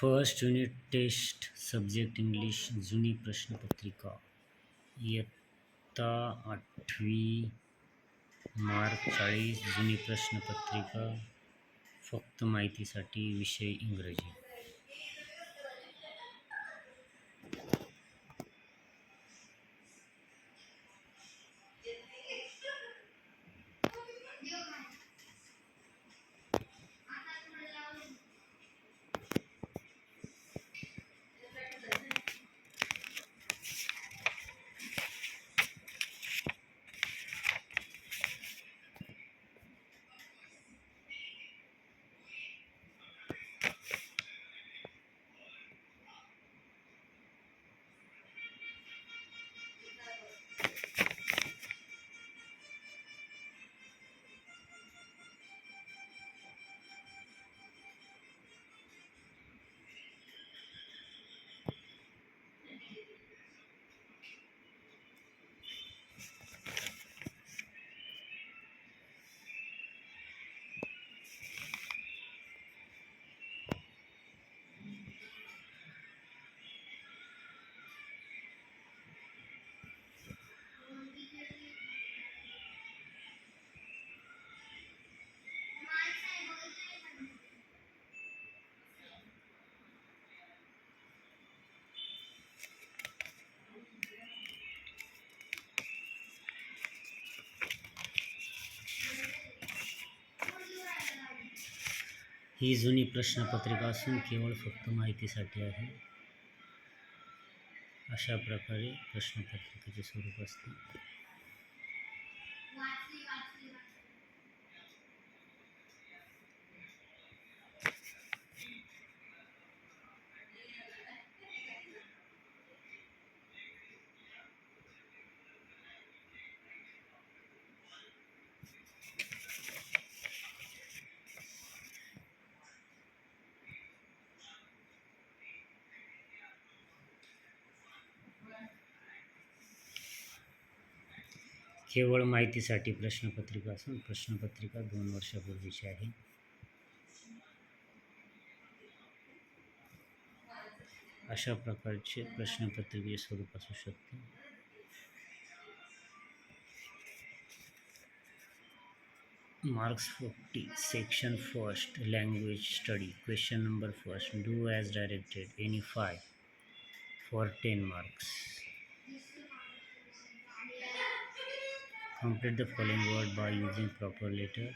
First unit test subject English जुनी प्रश्नपत्रिका इयत्ता आठवी मार्क चाळीस जुनी प्रश्नपत्रिका फक्त माहितीसाठी विषय इंग्रजी. ही जुनी प्रश्नपत्रिका असून केवळ फक्त माहितीसाठी आहे. अशा प्रकारे प्रश्नपत्रिकेचे स्वरूप असते. केवळ माहितीसाठी प्रश्नपत्रिका असून प्रश्नपत्रिका दोन वर्षापूर्वीची आहे. अशा प्रकारचे प्रश्नपत्रिकेचे स्वरूप असू शकते. Marks forty section first language study question number first do as directed any five for ten marks. Complete the following word by using proper letter.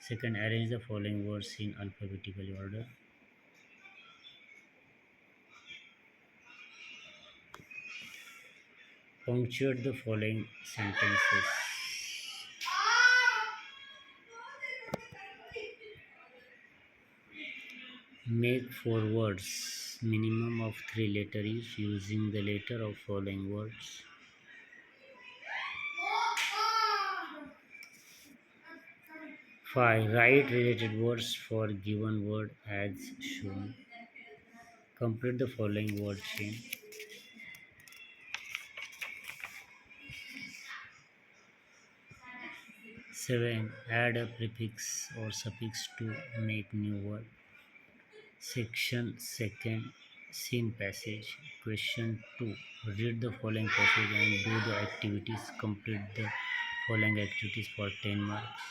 Second, arrange the following words in alphabetical order. Punctuate the following sentences. Make four words, minimum of three letters using the letter of following words. Five. Write related words for given word as shown. Complete the following word chain. Seven. Add a prefix or suffix to make new word. Section second. Same passage. Question two. Read the following passage and do the activities. Complete the following activities for 10 marks.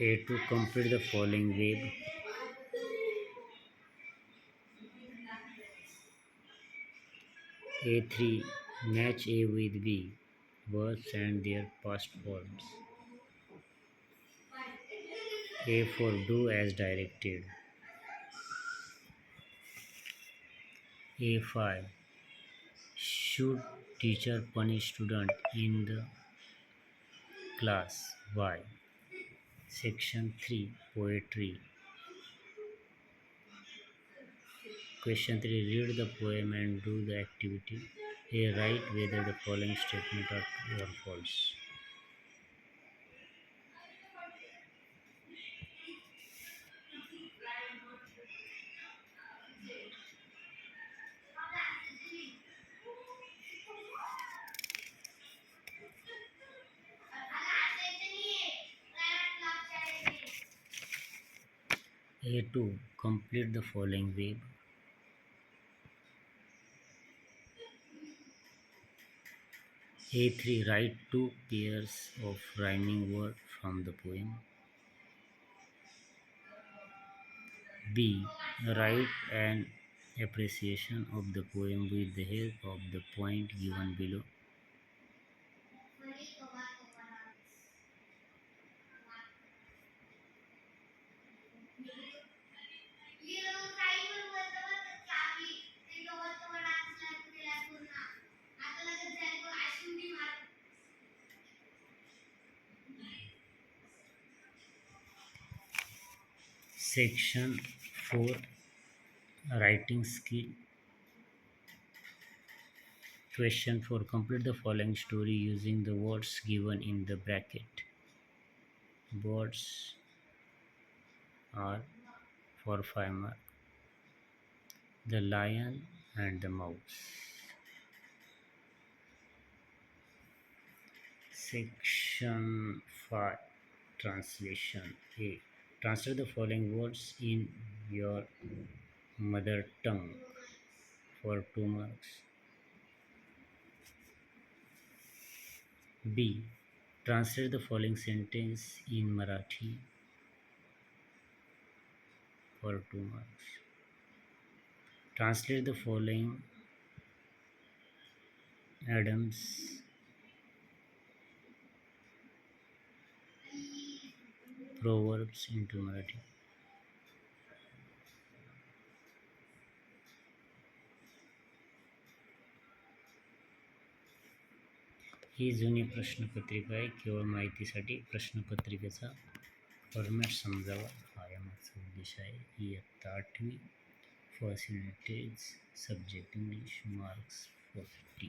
A to complete the following web. A3 match A with B verbs and their past forms. A4 do as directed. A5 should teacher punish student in the class? Why? Section 3 Poetry Question 3 Read the poem and do the activity. A. Write whether the following statement are true or false. A2. Complete the following web. A3. Write two pairs of rhyming words from the poem. B. Write an appreciation of the poem with the help of the point given below. Section 4 Writing Skill Question 4 Complete the following story using the words given in the bracket. Words are for 5 mark. The lion and the mouse. Section 5 Translation A. Translate the following words in your mother tongue for 2 marks. B. Translate the following sentence in Marathi for 2 marks. Translate the following Adams proverbs into Marathi ही जुनी प्रश्नपत्रिका आहे. केवळ माहितीसाठी प्रश्नपत्रिकेचा format समजावा. हा यामागचा उद्देश आहे. इयत्ता आठवी. First unit test subject English marks forty